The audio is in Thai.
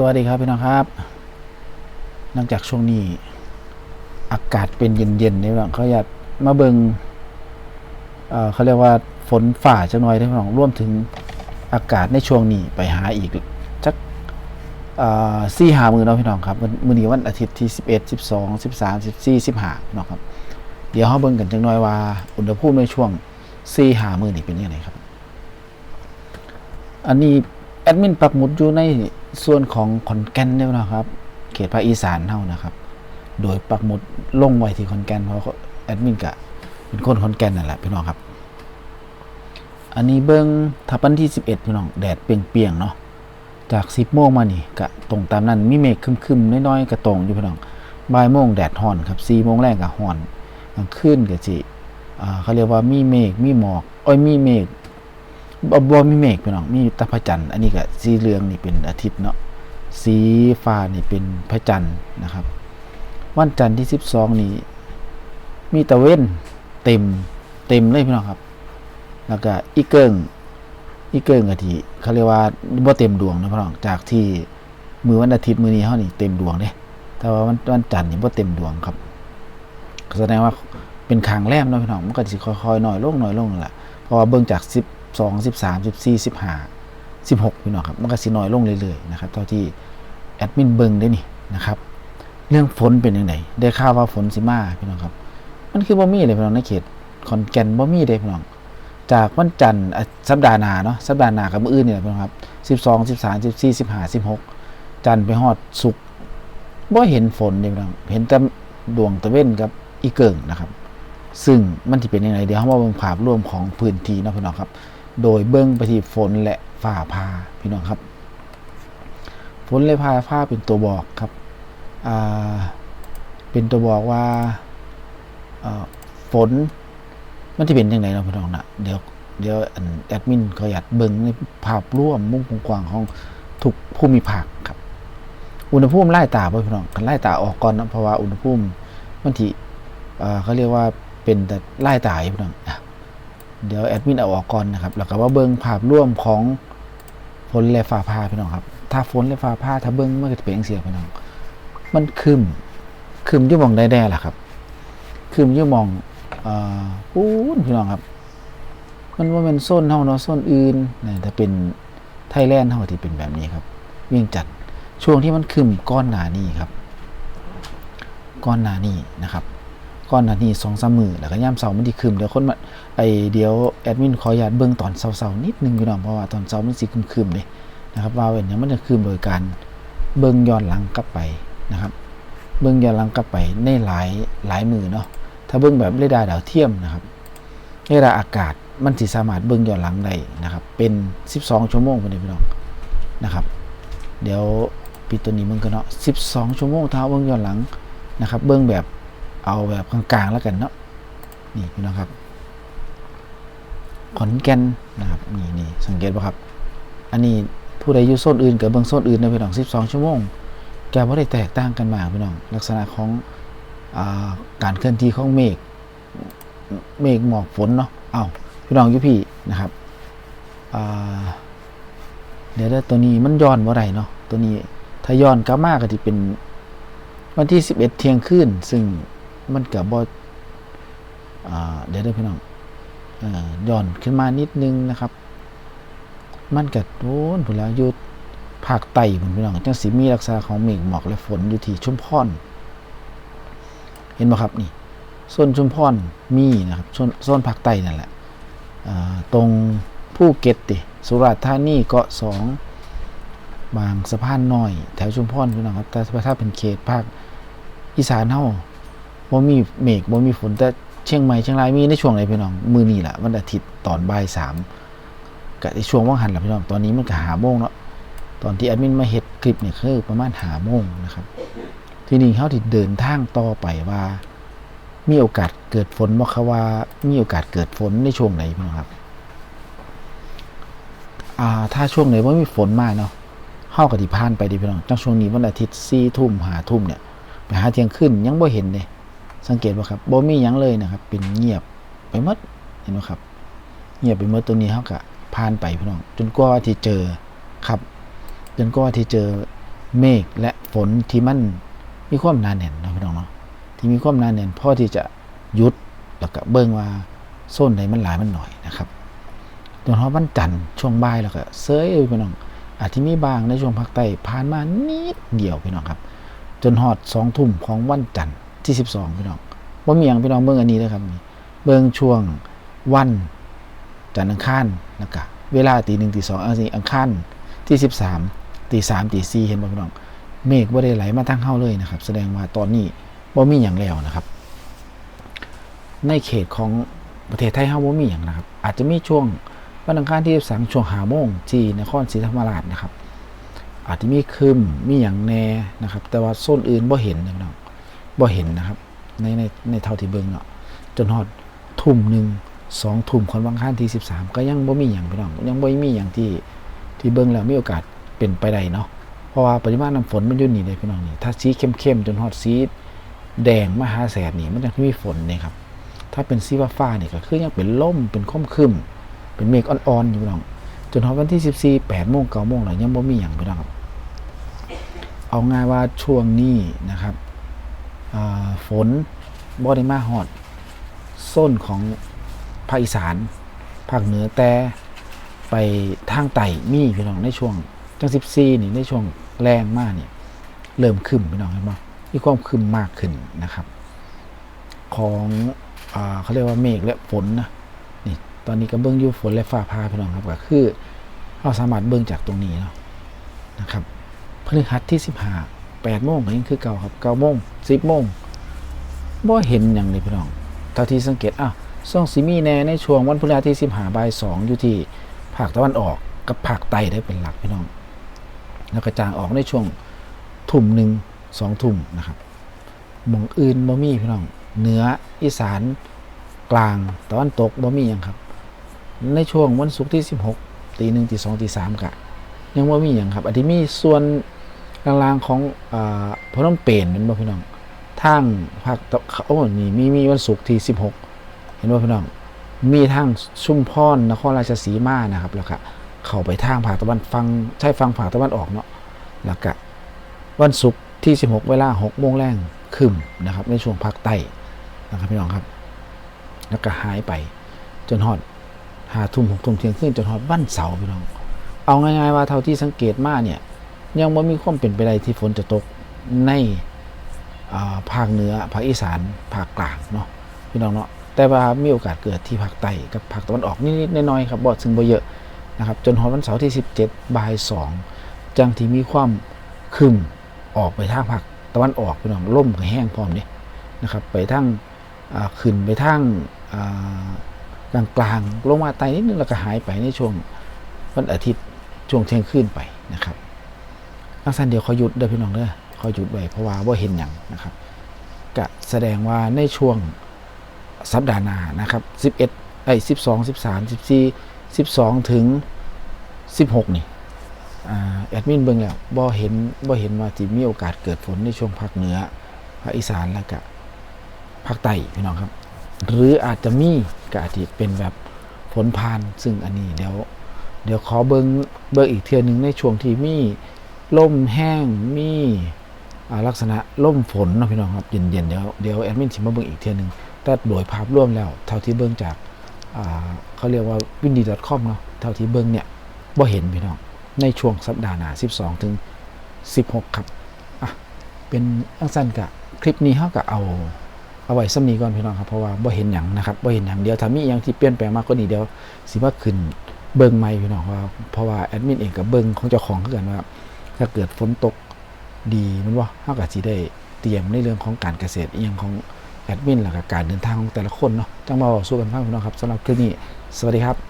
สวัสดีครับพี่น้องครับ หลังจากช่วงนี้ อากาศเป็นเย็นๆนี่พี่น้องเขาอยากมาเบิงเเขาเรียกว่าฝนฝ่าจังหน่อยได้พี่น้องร่วมถึงอากาศในช่วงนี้ไปหาอีกจักสี่หามือเนาะพี่น้องครับมือนี้วันอาทิตย์ที่สิบเอ็ดสิบสองสิบสามสิบสี่สิบห้าพี่น้องครับ เดี๋ยวเขาเบิงกันจังหน่อยว่า อุณหภูมิในช่วงสี่หามือนี่เป็นยังไงครับ อันนี้ ดมินปักหมุดอยู่ในส่วนของขอนแก่นเนี่ยนะครับ เขตภาคอีสานเท่านะครับ โดยปักหมุดลงไว้ที่ขอนแก่นเพราะแอดมินกะเป็นคนขอนแก่นนั่นแหละพี่น้องครับ อันนี้เบิ้งทับวันที่ 11พี่น้องแดดเปียงๆเนาะจาก 10โมงมานี่กะตรงตามนั้นมีเมฆคึมๆน้อยๆกระตรงอยู่พี่น้องบ่ายโมงแดดฮ้อนครับ4โมงแรกก็ฮ้อนกลางคืนก็สิอ่าเขาเรียกว่ามีเมฆมีหมอกอ้อยมีเมฆ บ่บ่มีเมฆพี่น้องมีตะพระจันทร์อันนี้ก็สีเหลืองนี่เป็นอาทิตย์เนาะสีฟ้านี่เป็นพระจันทร์นะครับ วันจันทร์ที่ 12 นี่ มีตะเว้นเต็มเต็มเลยพี่น้องครับ แล้วก็อีเกิงอีเกิงกะที่เขาเรียกว่าบ่เต็มดวงนะพี่น้องจากที่มือวันอาทิตย์มือนี้เฮานี่เต็มดวงเด้แต่ว่าวันวันจันทร์นี่บ่เต็มดวงครับแสดงว่าเป็นคางแรมเนาะพี่น้องมันก็สิค่อยๆน้อยลงน้อยลงนั่นแหละเพราะว่าเบิ่งจาก10 สองสิบสามสิบสี่สิบห้าสิบหกพี่น้องครับมันก็สิน้อยลงเรื่อยๆนะครับเท่าที่แอดมินเบิงได้นี่นะครับ เรื่องฝนเป็นยังไงได้ข่าวว่าฝนสิมาพี่น้องครับ มันคือบ่มีเลยพี่น้องในเขตขอนแกนบ่มีเลยพี่น้อง จากวันจันทร์สัปดาห์หน้าเนาะสัปดาห์หน้ากับมื้ออื่นนี่แหละพี่น้องครับสิบสองสิบสามสิบสี่สิบห้าสิบหกจันทร์ไปฮอดศุกร์บ่เห็นฝนเลยพี่น้องเห็นแต่ดวงตะเว้นกับอีเกิงนะครับ ซึ่งมันที่เป็นยังไงเดี๋ยวเรามาเบิ่งภาพรวมของพื้นที่เนาะพี่น้องครับ โดยเบิ้งไปที่ฝนและฝ่าพาพี่น้องครับฝนและพาพาเป็นตัวบอกครับเป็นตัวบอกว่าฝนมันจะเป็นยังไงเนาพี่น้องนะเดี๋ยวเดี๋ยวแอดมินขออยากเบิ้งในภาพร่วมมุมกว้างของทุกภูมิภาคครับ อุณหภูมิไล่ตาบ่พี่น้องกันไล่ตาออกก่อนนะเพราะว่าอุณหภูมิมันที่เขาเรียกว่าเป็นแต่ไล่ตายพี่น้อง เดี๋ยวแอดมินเอาออกก่อนนะครับ แล้วก็ว่าเบิ้งภาพร่วมของฝนและฟ้าผ่าพี่น้องครับ ถ้าฝนและฟ้าผ่าถ้าเบิ้งมันก็จะเป็นจั่งเสียพี่น้อง มันคึมคึมยุ่มองได้แด่ล่ะครับคึมยุ่มองอ่อปูนพี่น้องครับ มันว่าเป็นโซนเฮาเนาะโซนอื่นนะถ้าเป็นไทยแลนด์เฮาที่เป็นแบบนี้ครับเวียงจันช่วงที่มันคึมก้อนหนานี้ครับ ก้อนหนานี้นะครับ ก้อนหนานี้สองสามมือแล้วก็ย่ำเสาร์มันที่คึมเดี๋ยวคนมาไอเดี๋ยวแอดมินขออนุญาตเบิ่งตอนเช้าๆนิดนึงพี่น้องเพราะว่าตอนเช้ามันสิคืมๆเลยนะครับว่าเป็นหยังมันจะคืมโดยการเบิ่งย้อนหลังกลับไปนะครับ เบิ่งย้อนหลังกลับไปในหลายหลายมือเนาะถ้าเบิ่งแบบเรดาร์ดาวเทียมนะครับเรดาร์อากาศมันสิสามารถเบิ่งย้อนหลังได้นะครับ เป็น 12 ชั่วโมงพี่น้องนะครับ เดี๋ยวปิดตัวนี้มึงกันเนาะ12 ชั่วโมงเท้าเบิ่งย้อนหลังนะครับ เบิ่งแบบ เอาแบบกลางๆแล้วกันเนาะนี่พี่น้องครับขอนแก่นนะครับนี่นี่สังเกตป่ะครับ อันนี้ผู้ใดอยู่โซนอื่นกับเบิงโซนอื่นในพี่น้อง12ชั่วโมงแกว่ได้แตกต่างกันมากพี่น้องลักษณะของอาการเคลื่อนที่ของเมฆเมฆหมอกฝนเนาะเอ้าพี่น้องยู่พี่นะครับเดี๋ยวเด้อตัวนี้มันย้อนว่าไรเนาะตัวนี้ถ้าย้อนกลับมาก็ที่เป็นวันที่ 11 เที่ยงคืนซึ่ง มันกับบ่อ่าเดี๋ยวเด้พี่น้องอย่อนขึ้นมานิดนึงนะครับ มันกัดโน้นผุนแล้วยุดภาคใต้ผุนพี่น้องจังสีมีลักษณะของเมฆหมอกและฝนอยู่ที่ชุมพรเห็นไหมครับนี่โซนชุมพรมีนะครับโซนโซนภาคใต้นั่นแหละตรงภูเก็ตติสุราษฎร์ธานีเกาะสองบางสะพานน้อย แถวชุมพรพี่น้องครับแต่ถ้าเป็นเขตภาคอีสานเฮา บ่มีเมฆบ่มีฝนแต่เชียงใหม่เชียงรายมีในช่วงไหนพี่น้องมือนี่แหละวันอาทิตย์ตอนบ่ายสามกับในช่วงว่างหันแหละพี่น้องตอนนี้มันก็หาโมงเนาะตอนที่แอดมินมาเฮ็ดคลิปเนี่ยคือประมาณหาโมงนะครับ ทีนี้เขาที่เดินทางต่อไปว่า มีโอกาสเกิดฝนบ่คะว่ามีโอกาสเกิดฝนในช่วงไหนพี่น้องครับอ่าถ้าช่วงไหนว่ามีฝนมากเนาะเฮาก็ที่ผ่านไปดิพี่น้องจังช่วงนี้วันอาทิตย์4ทุ่ม5ทุ่มเนี่ยไปหาเที่ยงคืนยังบ่เห็นเลย สังเกตว่าครับบ่มีหยังเลยนะครับ เป็นเงียบไปหมดเห็นไหมครับ เงียบไปหมดตัวนี้เขาก็ผ่านไปพี่น้อง จนกว่าที่เจอครับ จนกว่าที่เจอเมฆและฝนที่มันมีความหนาแน่นนะพี่น้องเนาะที่มีความหนาแน่นพอที่จะหยุดแล้วก็เบิ่งว่าโซนใดมันหลายมันหน่อยนะครับจนฮอดวันจันทร์ช่วงบ่ายแล้วก็เซยพี่น้อง อาจจะมีบางในช่วงภาคใต้ผ่านมานิดเดียวพี่น้องครับ จนฮอดสองทุ่มของวันจันทร์ ที่สิบสองพี่น้องว่ามีอย่างพี่น้องเบิ่งอันนี้นะครับมีเบิ่งช่วงวันจันทร์อังคารนะกะเวลาตีหนึ่งตีสองอันนี้อังคารที่สิบสามตีสามตีสี่เห็นบ่พี่น้อง เมฆบ่ได้ไหลมาทางเฮาเลยนะครับ แสดงว่าตอนนี้บ่มีอย่างแล้วนะครับ ในเขตของประเทศไทยเฮาบ่มีอย่างนะครับ อาจจะมีช่วงวันอังคารที่13ช่วง5โมงที่นครศรีธรรมราชนะครับ อาจจะมีครึมมีอย่างแน่นะครับ แต่ว่าโซนอื่นบ่เห็นนะพี่น้อง บ่เห็นนะครับ ในในในเท่าที่เบิ่งเนาะจนฮอดทุ่มหนึ่งสองทุ่มของวันอังคารที่13ก็ยังบ่มีอย่างพี่น้องยังบ่มีอย่างที่ที่เบิ่งแล้วมีโอกาสเป็นไปได้เนาะเพราะว่าปริมาณน้ำฝนมันอยู่นี่เลยพี่น้องนี่ถ้าสีเข้มๆจนฮอดสีแดงมหาแสนนี่มันจะมีฝนเนี่ยครับถ้าเป็นสีฟ้าๆนี่ก็คือยังเป็นล่มเป็นค้มครึมเป็นเมฆอ่อนๆอยู่พี่น้องจนฮอดวันที่14 8โมง9โมงแล้วยังบ่มีหยังพี่น้องครับเอาง่ายว่าช่วงนี้นะครับ ฝนบ่ได้มาฮอดโซนของภาคอีสานภาคเหนือแต่ไปทางไต่มีพี่น้องในช่วงจังสิบซีนี่ในช่วงแรงมากเนี่ยเริ่มขึ้นพี่น้องเห็นไหมมีความขึ้นมากขึ้นนะครับ ของอเขาเรียกว่าเมฆและฝนนะนี่ตอนนี้ก็เบิ้งอยู่ฝนและฟ้าพาพี่น้องครับก็คือเราสามารถเบิ้งจากตรงนี้เนาะนะครับพฤหัสที่สิบห้า แปดโมงก็ยังคือเก่าครับเก้าโมงสิบโมงบ่เห็นอย่างเลยพี่น้องเท่าที่สังเกตอะซ่องซีมีแน่ในช่วงวันพฤหัสที่สิบห้าบ่ายสองอยู่ที่ภาคตะวันออกกับภาคใต้ได้เป็นหลักพี่น้อง แล้วก็จางออกในช่วงทุ่มหนึ่งสองทุ่มนะครับหมองอื่นบ่มีพี่น้องเหนืออีสานกลางตะวันตกบ่มีหยังครับ ในช่วงวันศุกร์ที่ 16ตีหนึ่งตีสองตีสามกะยังบ่มีหยังครับอันที่มีส่วน กลางๆของอาพนมเปญเป็นบ่พี่น้องทางภาคตะโอ้นี่มีมีวันศุกร์ที่ 16 เห็นบ่พี่น้อง มีทางชุมพรนครราชสีมานะครับแล้วก็เข้าไปทางภาคตะวันฟังใช่ฟังภาคตะวันออกเนาะแล้วก็วันศุกร์ที่ 16 เวลา6โมงแรงคืมนะครับ ในช่วงภาคใต้นะครับพี่น้องครับ แล้วก็หายไปจนฮอดหาทุ่มหกทุ่มเที่ยงคืนจนฮอดวันเสาร์พี่น้อง เอาง่ายๆว่าเท่าที่สังเกตมาเนี่ย ยังไม่มีความเป็นไปได้ที่ฝนจะตกในภาคเหนือภาคอีสานภาคกลางเนาะพี่น้องเนาะแต่ว่ามีโอกาสเกิดที่ภาคใต้กับภาคตะวันออกนิดๆน้อยๆครับบ่ซึ่งบ่เยอะนะครับจนฮอดวันเสาร์ที่ 17บ่าย2จังที่มีความครึมออกไปทางภาคตะวันออกพี่น้องล่มก็แห้งพร้อมนี่นะครับไปทางขึ้นไปทางกลางกลางๆลงมาไตนิดนึงแล้วก็หายไปในช่วงวันอาทิตย์ช่วงเที่ยงคืนไปนะครับ ลักษณะเดียวเขาหยุดเด้อพี่น้องเด้อเขาหยุดไว้เพราะว่าว่าเห็นอย่างนะครับก็แสดงว่าในช่วงสัปดาห์หน้านะครับ11ไอ้12 13 14 12 ถึง 16 นี่อ่าแอดมินเบิ่งแล้วบ่เห็นบ่เห็นว่าที่มีโอกาสเกิดฝนในช่วงภาคเหนือภาคอีสานแล้วก็ภาคใต้พี่น้องครับ หรืออาจจะมีก็อาจจะเป็นแบบฝนพานซึ่งอันนี้เดี๋ยวเดี๋ยวขอเบิ่งเบิ่งอีกเทื่อนึงในช่วงที่มี ลมแห้งมี่ลักษณะลมฝนนะพี่น้องครับเย็นๆเดี๋ยวเดี๋ยวแอดมินสิมาเบิ่งอีกเทื่อหนึงแต่โดยภาพรวมแล้ว เท่าที่เบิ่งจากเขาเรียกว่า windy.com เนาะเท่าที่เบิ้งเนี่ยบ่เห็นพี่น้องในช่วงสัปดาห์หน้า 12 ถึง 16 ครับอะเป็นอังสั้นกะคลิปนี้เฮาก็เอาเอาไว้ซ้ำนี้ก่อนพี่น้องครับเพราะว่าบ่เห็นหยังนะครับบ่เห็นหยังเดียวถ้ามีหยังที่เปลี่ยนแปลงมากกว่านี้เดียวสิว่าขึ้นเบิ่งใหม่พี่น้องว่าเพราะว่าแอดมินเองก็เบิ่งของเจ้าของคือกันว่า ถ้าเกิดฝนตกดีมันว่าเฮาก็สิได้เตรียมในเรื่องของการเกษตรอีหยังของแอดมินแล้วก็การเดินทางของแต่ละคนเนาะจังมาเว้าสู้กันฟังพี่น้องครับสำหรับคลิปนี้ สวัสดีครับ